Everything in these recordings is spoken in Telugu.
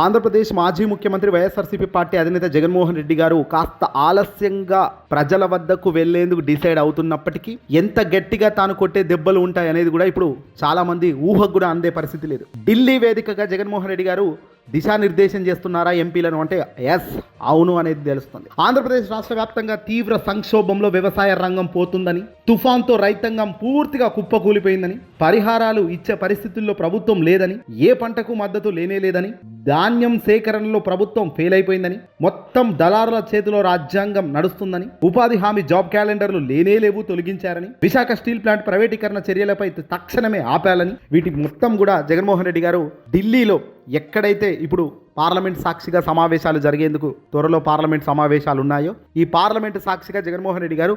ఆంధ్రప్రదేశ్ మాజీ ముఖ్యమంత్రి వైఎస్ఆర్సీపీ పార్టీ అధినేత జగన్మోహన్ రెడ్డి గారు కాస్త ఆలస్యంగా ప్రజల వద్దకు వెళ్ళేందుకు డిసైడ్ అవుతున్నప్పటికీ ఎంత గట్టిగా తాను కొట్టే దెబ్బలు ఉంటాయి అనేది కూడా ఇప్పుడు చాలా మంది ఊహకు కూడా అందే పరిస్థితి లేదు. ఢిల్లీ వేదికగా జగన్మోహన్ రెడ్డి గారు దిశానిర్దేశం చేస్తున్నారా ఎంపీలను అంటే ఎస్ అవును అనేది తెలుస్తుంది. ఆంధ్రప్రదేశ్ రాష్ట్ర వ్యాప్తంగా తీవ్ర సంక్షోభంలో వ్యవసాయ రంగం పోతుందని తుఫాన్తో రైతాంగం పూర్తిగా కుప్పకూలిపోయిందని పరిహారాలు ఇచ్చే పరిస్థితుల్లో ప్రభుత్వం లేదని ఏ పంటకు మద్దతు లేనే లేదని ధాన్యం సేకరణలో ప్రభుత్వం ఫెయిల్ అయిపోయిందని మొత్తం దళారుల చేతిలో రాజ్యాంగం నడుస్తుందని ఉపాధి హామీ జాబ్ క్యాలెండర్లు లేనే లేవు తొలగించారని విశాఖ స్టీల్ ప్లాంట్ ప్రైవేటీకరణ చర్యలపై తక్షణమే ఆపాలని వీటి మొత్తం కూడా జగన్మోహన్ రెడ్డి గారు ఢిల్లీలో ఎక్కడైతే ఇప్పుడు పార్లమెంట్ సాక్షిగా సమావేశాలు జరిగేందుకు త్వరలో పార్లమెంట్ సమావేశాలు ఉన్నాయో ఈ పార్లమెంట్ సాక్షిగా జగన్మోహన్ రెడ్డి గారు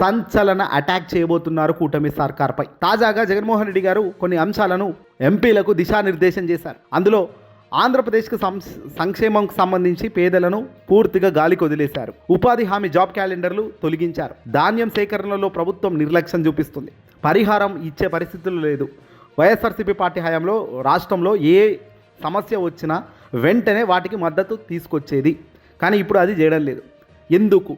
సంచలన అటాక్ చేయబోతున్నారు కూటమి సర్కార్పై. తాజాగా జగన్మోహన్ రెడ్డి గారు కొన్ని అంశాలను ఎంపీలకు దిశానిర్దేశం చేశారు. అందులో ఆంధ్రప్రదేశ్కు సం సంక్షేమంకు సంబంధించి పేదలను పూర్తిగా గాలికి వదిలేశారు ఉపాధి హామీ జాబ్ క్యాలెండర్లు తొలగించారు. ధాన్యం సేకరణలో ప్రభుత్వం నిర్లక్ష్యం చూపిస్తుంది. పరిహారం ఇచ్చే పరిస్థితులు లేదు. వైఎస్ఆర్సీపీ పార్టీ హయాంలో రాష్ట్రంలో ఏ సమస్య వచ్చినా వెంటనే వాటికి మద్దతు తీసుకొచ్చేది. కానీ ఇప్పుడు అది చేయడం లేదు. ఎందుకు?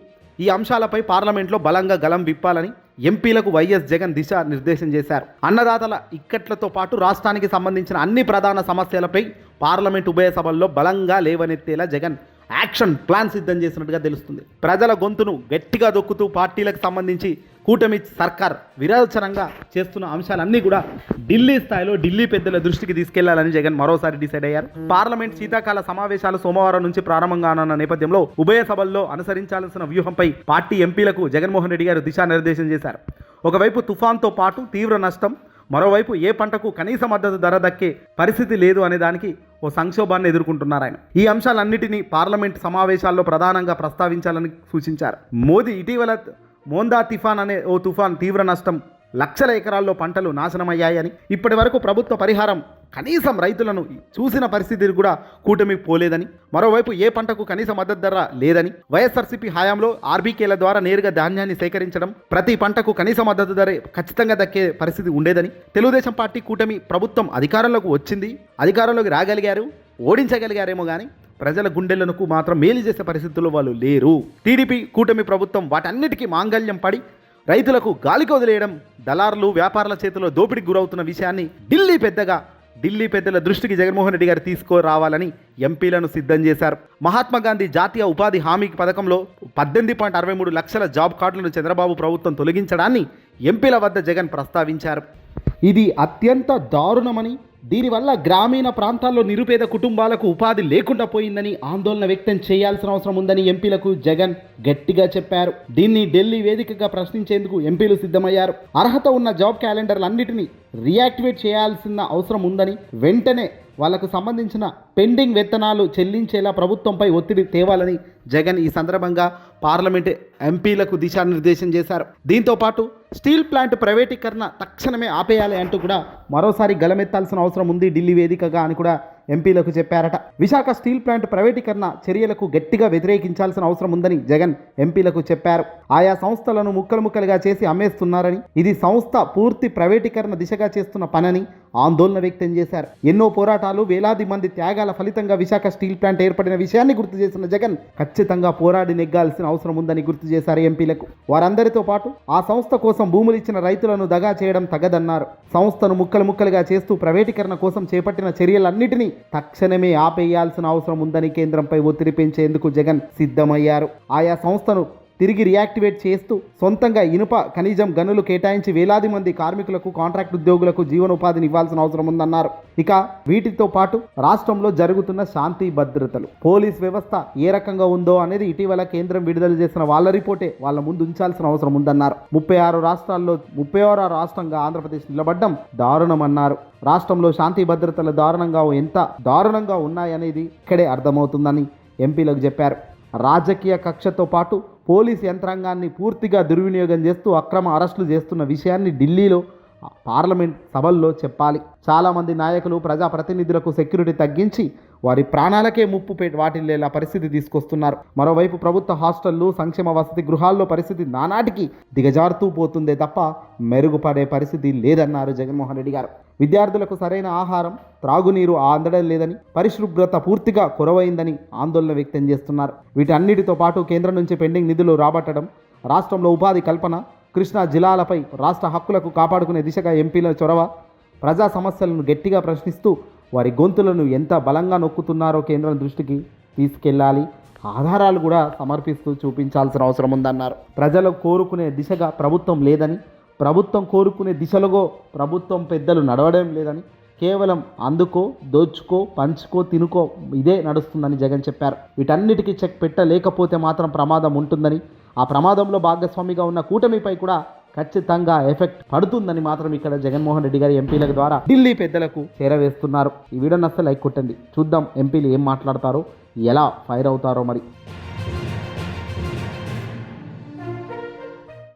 ఈ అంశాలపై పార్లమెంట్లో బలంగా గలం విప్పాలని ఎంపీలకు వైఎస్ జగన్ దిశ నిర్దేశం చేశారు. అన్నదాతల ఇక్కట్లతో పాటు రాష్ట్రానికి సంబంధించిన అన్ని ప్రధాన సమస్యలపై పార్లమెంట్ ఉభయ సభల్లో బలంగా లేవనెత్తేలా జగన్ యాక్షన్ ప్లాన్ సిద్ధం చేసినట్టుగా తెలుస్తుంది. ప్రజల గొంతును గట్టిగా దొక్కుతూ పార్టీలకు సంబంధించి కూటమి సర్కార్ విరోచనంగా చేస్తున్న అంశాలన్నీ కూడా ఢిల్లీ స్థాయిలో ఢిల్లీ పెద్దల దృష్టికి తీసుకెళ్ళాలని జగన్ మరోసారి డిసైడ్ అయ్యారు. పార్లమెంట్ శీతాకాల సమావేశాలు సోమవారం నుంచి ప్రారంభం కానున్న నేపథ్యంలో ఉభయ సభల్లో అనుసరించాల్సిన వ్యూహంపై పార్టీ ఎంపీలకు జగన్మోహన్ రెడ్డి గారు దిశానిర్దేశం చేశారు. ఒకవైపు తుఫాన్తో పాటు తీవ్ర నష్టం మరోవైపు ఏ పంటకు కనీస మద్దతు ధర దక్కే పరిస్థితి లేదు అనే దానికి ఓ సంక్షోభాన్ని ఎదుర్కొంటున్నారు ఆయన ఈ అంశాలన్నిటినీ పార్లమెంట్ సమావేశాల్లో ప్రధానంగా ప్రస్తావించాలని సూచించారు. మోదీ ఇటీవల మోందా తుఫాన్ అనే ఓ తుఫాన్ తీవ్ర నష్టం లక్షల ఎకరాల్లో పంటలు నాశనమయ్యాయని ఇప్పటి వరకు ప్రభుత్వ పరిహారం కనీసం రైతులను చూసిన పరిస్థితి కూడా కూటమి పోలేదని మరోవైపు ఏ పంటకు కనీస మద్దతు ధర లేదని వైఎస్ఆర్సీపీ హయాంలో ఆర్బీకేల ద్వారా నేరుగా ధాన్యాన్ని సేకరించడం ప్రతి పంటకు కనీస మద్దతు ధర ఖచ్చితంగా దక్కే పరిస్థితి ఉండేదని తెలుగుదేశం పార్టీ కూటమి ప్రభుత్వం అధికారంలోకి వచ్చింది. అధికారంలోకి రాగలిగారు ఓడించగలిగారేమో కానీ ప్రజల గుండెలకు మాత్రం మేలు చేసే పరిస్థితుల్లో వాళ్ళు లేరు. టీడీపీ కూటమి ప్రభుత్వం వాటన్నిటికీ మాంగళ్యం పడి రైతులకు గాలికి వదిలేయడం దళారులు వ్యాపారుల చేతిలో దోపిడికి గురవుతున్న విషయాన్ని ఢిల్లీ పెద్దగా ఢిల్లీ పెద్దల దృష్టికి జగన్మోహన్ రెడ్డి గారు తీసుకురావాలని ఎంపీలను సిద్ధం చేశారు. మహాత్మా గాంధీ జాతీయ ఉపాధి హామీ పథకంలో పద్దెనిమిది పాయింట్ అరవై మూడు లక్షల జాబ్ కార్డులను చంద్రబాబు ప్రభుత్వం తొలగించడాన్ని ఎంపీల వద్ద జగన్ ప్రస్తావించారు. ఇది అత్యంత దారుణమని దీనివల్ల గ్రామీణ ప్రాంతాల్లో నిరుపేద కుటుంబాలకు ఉపాధి లేకుండా పోయిందని ఆందోళన వ్యక్తం చేయాల్సిన అవసరం ఉందని ఎంపీలకు జగన్ గట్టిగా చెప్పారు. దీన్ని ఢిల్లీ వేదికగా ప్రశ్నించేందుకు ఎంపీలు సిద్ధమయ్యారు. అర్హత ఉన్న జాబ్ క్యాలెండర్లన్నిటినీ రియాక్టివేట్ చేయాల్సిన అవసరం ఉందని వెంటనే వాళ్ళకు సంబంధించిన పెండింగ్ వేతనాలు చెల్లించేలా ప్రభుత్వంపై ఒత్తిడి తేవాలని జగన్ ఈ సందర్భంగా పార్లమెంట్ ఎంపీలకు దిశానిర్దేశం చేశారు. దీంతో పాటు స్టీల్ ప్లాంట్ ప్రైవేటీకరణ తక్షణమే ఆపేయాలి అంటూ కూడా మరోసారి గలమెత్తాల్సిన అవసరం ఉంది ఢిల్లీ వేదికగా అని కూడా ఎంపీలకు చెప్పారట. విశాఖ స్టీల్ ప్లాంట్ ప్రైవేటీకరణ చర్యలకు గట్టిగా వ్యతిరేకించాల్సిన అవసరం ఉందని జగన్ ఎంపీలకు చెప్పారు. ఆయా సంస్థలను ముక్కలు ముక్కలుగా చేసి అమ్మేస్తున్నారని ఇది సంస్థ పూర్తి ప్రైవేటీకరణ దిశగా చేస్తున్న పనని ఆందోళన వ్యక్తం చేశారు. ఎన్నో పోరాటాలు వేలాది మంది త్యాగాల ఫలితంగా విశాఖ స్టీల్ ప్లాంట్ ఏర్పడిన విషయాన్ని గుర్తు చేసిన జగన్ ఖచ్చితంగా పోరాడి నెగ్గాల్సిన అవసరం ఉందని గుర్తు చేశారు ఎంపీలకు. వారందరితో పాటు ఆ సంస్థ కోసం భూములు ఇచ్చిన రైతులను దగా చేయడం తగదన్నారు. సంస్థను ముక్కలు ముక్కలుగా చేస్తూ ప్రైవేటీకరణ కోసం చేపట్టిన చర్యలన్నిటినీ తక్షణమే ఆపేయాల్సిన అవసరం ఉందని కేంద్రంపై ఒత్తిడి పెంచేందుకు జగన్ సిద్ధమయ్యారు. ఆయా సంస్థను తిరిగి రియాక్టివేట్ చేస్తూ సొంతంగా ఇనుప ఖనిజం గనులు కేటాయించి వేలాది మంది కార్మికులకు కాంట్రాక్ట్ ఉద్యోగులకు జీవనోపాధిని ఇవ్వాల్సిన అవసరం ఉందన్నారు. ఇక వీటితో పాటు రాష్ట్రంలో జరుగుతున్న శాంతి భద్రతలు. పోలీస్ వ్యవస్థ ఏ రకంగా ఉందో అనేది ఇటీవల కేంద్రం విడుదల చేసిన వాళ్ళ రిపోర్టే వాళ్ళ ముందు ఉంచాల్సిన అవసరం ఉందన్నారు. ముప్పై ఆరు రాష్ట్రాల్లో ముప్పై ఆరో రాష్ట్రంగా ఆంధ్రప్రదేశ్ నిలబడ్డం దారుణమన్నారు. రాష్ట్రంలో శాంతి భద్రతలు దారుణంగా ఎంత దారుణంగా ఉన్నాయనేది ఇక్కడే అర్థమవుతుందని ఎంపీలకు చెప్పారు. రాజకీయ కక్షతో పాటు పోలీస్ యంత్రాంగాన్ని పూర్తిగా దుర్వినియోగం చేస్తూ అక్రమ అరెస్టులు చేస్తున్న విషయాన్ని ఢిల్లీలో పార్లమెంట్ సభల్లో చెప్పాలి. చాలామంది నాయకులు ప్రజాప్రతినిధులకు సెక్యూరిటీ తగ్గించి వారి ప్రాణాలకే ముప్పు వాటిల్లేలా పరిస్థితి తీసుకొస్తున్నారు. మరోవైపు ప్రభుత్వ హాస్టళ్ళు సంక్షేమ వసతి గృహాల్లో పరిస్థితి నానాటికి దిగజారుతూ పోతుందే తప్ప మెరుగుపడే పరిస్థితి లేదన్నారు జగన్మోహన్ రెడ్డి గారు. విద్యార్థులకు సరైన ఆహారం త్రాగునీరు అందడం లేదని పరిశుభ్రత పూర్తిగా కొరవైందని ఆందోళన వ్యక్తం చేస్తున్నారు. వీటన్నిటితో పాటు కేంద్రం నుంచి పెండింగ్ నిధులు రాబట్టడం రాష్ట్రంలో ఉపాధి కల్పన కృష్ణా జిల్లాలపై రాష్ట్ర హక్కులకు కాపాడుకునే దిశగా ఎంపీల చొరవ ప్రజా సమస్యలను గట్టిగా ప్రశ్నిస్తూ వారి గొంతులను ఎంత బలంగా నొక్కుతున్నారో కేంద్రం దృష్టికి తీసుకెళ్ళాలి ఆధారాలు కూడా సమర్పిస్తూ చూపించాల్సిన అవసరం ఉందన్నారు. ప్రజలు కోరుకునే దిశగా ప్రభుత్వం లేదని ప్రభుత్వం కోరుకునే దిశలుగో ప్రభుత్వం పెద్దలు నడవడం లేదని కేవలం అందుకో దోచుకో పంచుకో తినుకో ఇదే నడుస్తుందని జగన్ చెప్పారు. వీటన్నిటికీ చెక్ పెట్టలేకపోతే మాత్రం ప్రమాదం ఉంటుందని ఆ ప్రమాదంలో భాగస్వామిగా ఉన్న కూటమిపై కూడా ఖచ్చితంగా ఎఫెక్ట్ పడుతుందని మాత్రం ఇక్కడ జగన్మోహన్ రెడ్డి గారి ఎంపీల ద్వారా ఢిల్లీ పెద్దలకు చేరవేస్తున్నారు. ఈ వీడియో నస్తే లైక్ కొట్టండి. చూద్దాం ఎంపీలు ఏం మాట్లాడతారో ఎలా ఫైర్ అవుతారో మరి.